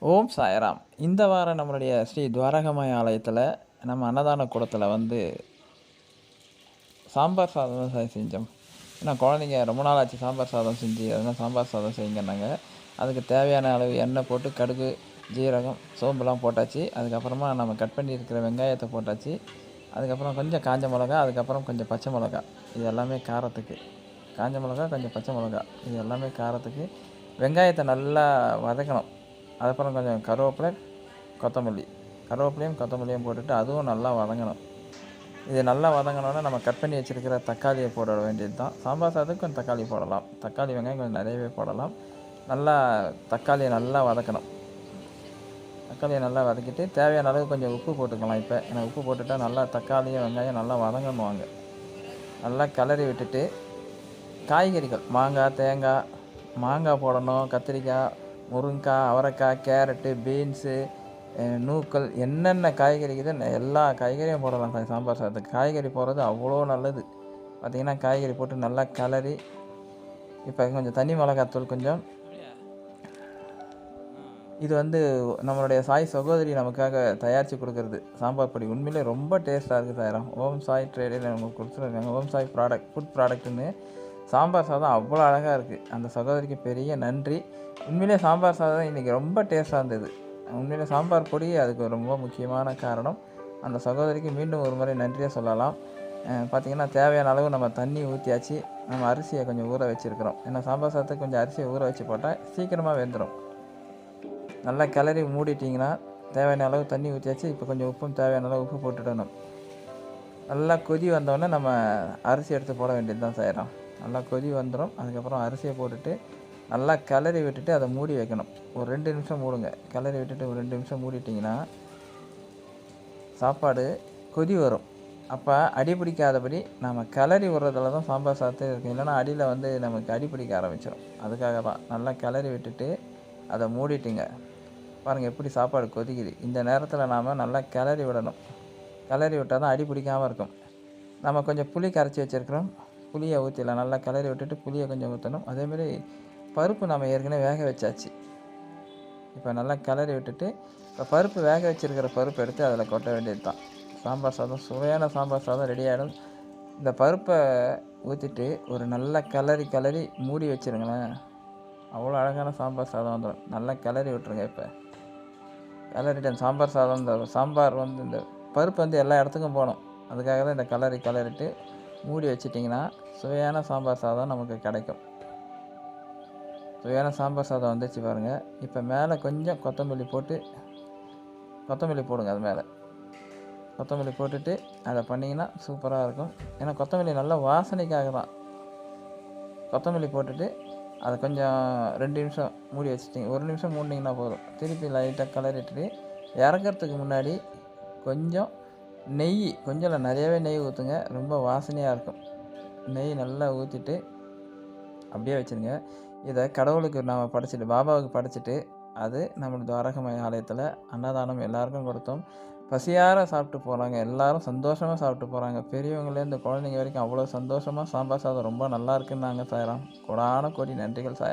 ஓம் சாய்ராம். இந்த வாரம் நம்மளுடைய ஸ்ரீ துவாரகமாய் ஆலயத்தில் நம்ம அன்னதான கூடத்தில் வந்து சாம்பார் சாதம் தான் செஞ்சோம். ஏன்னா குழந்தைங்க ரொம்ப நாள் ஆச்சு சாம்பார் சாதம் செஞ்சு அதனால் சாம்பார் சாதம் செய்யுங்கன்னாங்க. அதுக்கு தேவையான அளவு எண்ணெய் போட்டு கடுகு ஜீரகம் சோம்புலாம் போட்டாச்சு. அதுக்கப்புறமா நம்ம கட் பண்ணி இருக்கிற வெங்காயத்தை போட்டாச்சு. அதுக்கப்புறம் கொஞ்சம் காஞ்ச மிளகா அதுக்கப்புறம் கொஞ்சம் பச்சை மிளகா. இது எல்லாமே காரத்துக்கு. காஞ்ச மிளகா கொஞ்சம் பச்சை மிளகா. இது எல்லாமே காரத்துக்கு. வெங்காயத்தை நல்லா வதக்கணும். அதுக்கப்புறம் கொஞ்சம் கருவேப்பிலை கொத்தமல்லி. கருவேப்பிலையும் கொத்தமல்லியும் போட்டுட்டு அதுவும் நல்லா வதங்கணும். இது நல்லா வதங்கினோன்னா நம்ம கட் பண்ணி வச்சுருக்கிற தக்காளியை போட வேண்டியது தான் சாம்பார் சாதத்துக்கு கொஞ்சம் தக்காளி போடலாம். தக்காளி வெங்காயம் கொஞ்சம் நிறையவே போடலாம். நல்லா தக்காளியை நல்லா வதக்கணும். தக்காளியை நல்லா வதக்கிட்டு தேவையான அளவு கொஞ்சம் உப்பு போட்டுக்கலாம் இப்போ. ஏன்னா உப்பு போட்டுட்டால் நல்லா தக்காளியும் வெங்காயம் நல்லா வதங்கணுவாங்க. நல்லா கிளறி விட்டுட்டு காய்கறிகள் மாங்காய் தேங்காய் மாங்காய் போடணும் கத்திரிக்காய் முருங்கைக்காய் அவரைக்காய் கேரட்டு பீன்ஸு நூக்கல் என்னென்ன காய்கறி இருக்குது எல்லா காய்கறியும் போடலாம் சார் சாம்பார் சாதத்துக்கு காய்கறி போடுறது அவ்வளோ நல்லது. பார்த்திங்கன்னா காய்கறி போட்டு நல்லா கிளறி இப்போ கொஞ்சம் தனி மிளகாத்தூள் கொஞ்சம். இது வந்து நம்மளுடைய சாய் சகோதரி நமக்காக தயாரித்து கொடுக்குறது. சாம்பார் பொடி உண்மையிலே ரொம்ப டேஸ்ட்டாக இருக்குது சாயிரம் ஓம் சாய் ட்ரேடில் நமக்கு கொடுத்துருக்காங்க. ஓம் சாய் ப்ராடக்ட் ஃபுட் ப்ராடக்ட்டுன்னு சாம்பார் சாதம் அவ்வளோ அழகாக இருக்குது அந்த சகோதரிக்கு பெரிய நன்றி. உண்மையிலே சாம்பார் சாதம் இன்றைக்கி ரொம்ப டேஸ்ட்டாக இருந்தது. உண்மையிலே சாம்பார் பொடி அதுக்கு ரொம்ப முக்கியமான காரணம். அந்த சகோதரிக்கு மீண்டும் ஒரு முறை நன்றியாக சொல்லலாம். பார்த்திங்கன்னா தேவையான அளவு நம்ம தண்ணி ஊற்றியாச்சு நம்ம அரிசியை கொஞ்சம் ஊற வச்சுருக்கிறோம். ஏன்னா சாம்பார் சாதத்துக்கு கொஞ்சம் அரிசியை ஊற வச்சு போட்டால் சீக்கிரமாக வெந்துடும் நல்லா கிளறி மூடிட்டிங்கன்னா தேவையான அளவு தண்ணி ஊற்றியாச்சு இப்போ கொஞ்சம் உப்பும் தேவையான அளவு உப்பு போட்டுடணும். நல்லா கொதி வந்தோடனே நம்ம அரிசி எடுத்து போட வேண்டியது தான் செய்கிறோம் நல்லா கொதி வந்துடும் அதுக்கப்புறம் அரிசியை போட்டுட்டு நல்லா கிளறி விட்டுட்டு அதை மூடி வைக்கணும். ஒரு ரெண்டு நிமிஷம் மூடுங்க. கிளறி விட்டுட்டு ஒரு ரெண்டு நிமிஷம் மூடிட்டிங்கன்னா சாப்பாடு கொதி வரும். அப்போ அடி பிடிக்காதபடி நம்ம கிளறி விடுறதுல தான் சாம்பார் சாத்து இருக்கும் இல்லைன்னா அடியில் வந்து நமக்கு அடி பிடிக்க ஆரம்பிச்சிடும் அதுக்காக தான். நல்லா கிளறி விட்டுட்டு அதை மூடிட்டுங்க. பாருங்கள் எப்படி சாப்பாடு கொதிக்குது. இந்த நேரத்தில் நாம் நல்லா கிளறி விடணும். கிளறி விட்டால் தான் அடி பிடிக்காமல் இருக்கும். நம்ம கொஞ்சம் புளி கரைச்சி வச்சுருக்கிறோம். புளியை ஊற்றிடலாம் நல்லா கிளறி விட்டுட்டு புளியை கொஞ்சம் ஊற்றணும் அதேமாரி பருப்பு நம்ம ஏற்கனவே வேக வச்சாச்சு. இப்போ நல்லா கிளறி விட்டுட்டு இப்போ பருப்பு வேக வச்சுருக்கிற பருப்பு எடுத்து அதில் கொட்ட வேண்டியது தான் சாம்பார் சாதம் சுவையான சாம்பார் சாதம் ரெடி ஆகிடும் இந்த பருப்பை ஊற்றிட்டு ஒரு நல்ல கிளறி கிளறி மூடி வச்சுருங்களேன். அவ்வளோ அழகான சாம்பார் சாதம் வந்துடும் நல்லா கிளறி விட்டுருங்க இப்போ. கிளறிட்டேன். சாம்பார் சாதம் இந்த சாம்பார் வந்து இந்த பருப்பு வந்து எல்லா இடத்துக்கும் போகணும். அதுக்காக தான் இந்த கிளறி கிளறிட்டு மூடி வச்சிட்டிங்கன்னா சுவையான சாம்பார் சாதம் நமக்கு கிடைக்கும். சுவையான சாம்பார் சாதம் வந்துச்சு பாருங்கள் இப்போ மேலே கொஞ்சம் கொத்தமல்லி போட்டு கொத்தமல்லி போடுங்க அது மேலே. கொத்தமல்லி போட்டுட்டு அதை பண்ணிங்கன்னா சூப்பராக இருக்கும். ஏன்னா கொத்தமல்லி நல்லா வாசனைக்காக தான். கொத்தமல்லி போட்டுட்டு அதை கொஞ்சம் ரெண்டு நிமிஷம் மூடி வச்சுட்டிங்க. ஒரு நிமிஷம் மூடினீங்கன்னா போதும். திருப்பி லைட்டாக கலரிட்டு இறக்கிறதுக்கு முன்னாடி கொஞ்சம் நெய் கொஞ்சம் இல்லை நிறையவே நெய் ஊற்றுங்க ரொம்ப வாசனையாக இருக்கும். நெய் நல்லா ஊற்றிட்டு அப்படியே வச்சுருங்க. இதை கடவுளுக்கு நாம் படைச்சிட்டு பாபாவுக்கு படைச்சிட்டு அது நம்ம துவாரகமய ஆலயத்தில் அன்னதானம் எல்லாருக்கும் கொடுத்தோம். பசியார சாப்பிட்டு போகிறாங்க எல்லாரும் சந்தோஷமாக சாப்பிட்டு போகிறாங்க பெரியவங்களேருந்து குழந்தைங்க வரைக்கும் அவ்வளோ சந்தோஷமாக சாம்பார் சாதம் ரொம்ப நல்லா இருக்குன்னாங்க நாங்கள் சாயிரம். கொடான கோடி நன்றிகள் சாயிரம்.